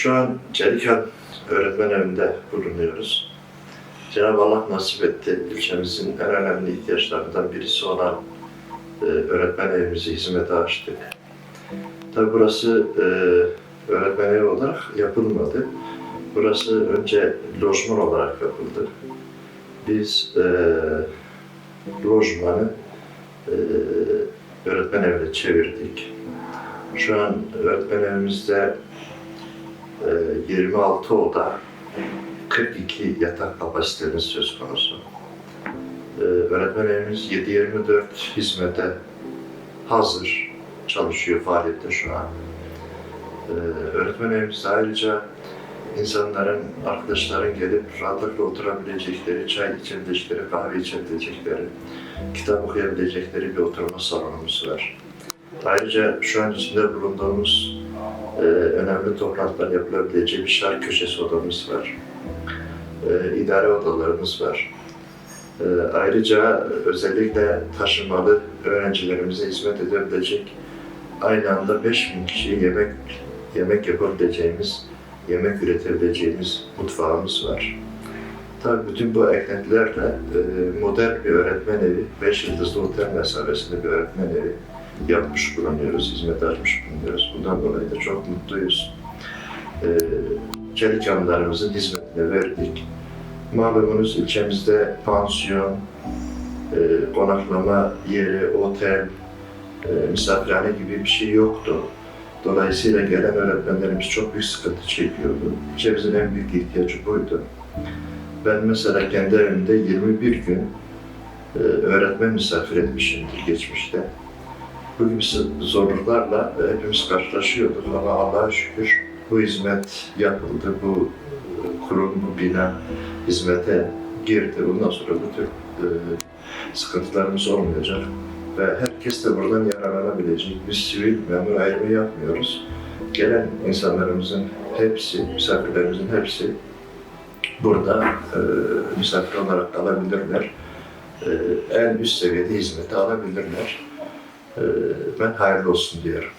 Şu an Çelikan Öğretmen Evi'nde bulunuyoruz. Cenab-ı Allah nasip etti. İlçemizin en önemli ihtiyaçlarından birisi olan e, öğretmen evimizi hizmete açtık. Tabi burası e, öğretmen evi olarak yapılmadı. Burası önce lojman olarak yapıldı. Biz e, lojmanı e, öğretmen evine çevirdik. Şu an öğretmen evimizde 26 oda, 42 yatak kapasitemiz söz konusu. E, öğretmen evimiz 7-24 hizmete hazır, çalışıyor faaliyette şu an. E, öğretmen evimizde ayrıca insanların, arkadaşların gelip rahatlıkla oturabilecekleri, çay içebilecekleri, kahve içebilecekleri, kitap okuyabilecekleri bir oturma salonumuz var. Ayrıca şu an içinde bulunduğumuz e, önemli toplantılar yapılabileceği bir şark köşesi odamız var. E, idare odalarımız var. E, ayrıca özellikle taşımalı öğrencilerimize hizmet edebilecek aynı anda 5000 kişiye yemek yemek yapabileceğimiz, yemek üretebileceğimiz mutfağımız var. Tabii bütün bu eklentilerle e, modern bir öğretmen evi, 5 yıldızlı otel mesabesinde bir öğretmen evi yapmış bulunuyoruz, hizmet açmış bulunuyoruz. Bundan dolayı da çok mutluyuz. E, Çelikanlarımızın hizmetine verdik. Malumunuz ilçemizde pansiyon, e, konaklama yeri, otel, e, misafirhane gibi bir şey yoktu. Dolayısıyla gelen öğretmenlerimiz çok büyük sıkıntı çekiyordu. İlçemizin en büyük ihtiyacı buydu. Ben mesela kendi evimde 21 gün e, öğretmen misafir etmişimdir geçmişte. Bu gibi zorluklarla e, hepimiz karşılaşıyorduk ama Allah'a şükür bu hizmet yapıldı, bu e, kurum, bu bina hizmete girdi. Bundan sonra bu tür e, sıkıntılarımız olmayacak ve herkes de buradan yararlanabilecek. Biz sivil memur ayrımı yapmıyoruz. Gelen insanlarımızın hepsi, misafirlerimizin hepsi burada e, misafir olarak kalabilirler. E, en üst seviyede hizmeti alabilirler. E, ben hayırlı olsun diyorum.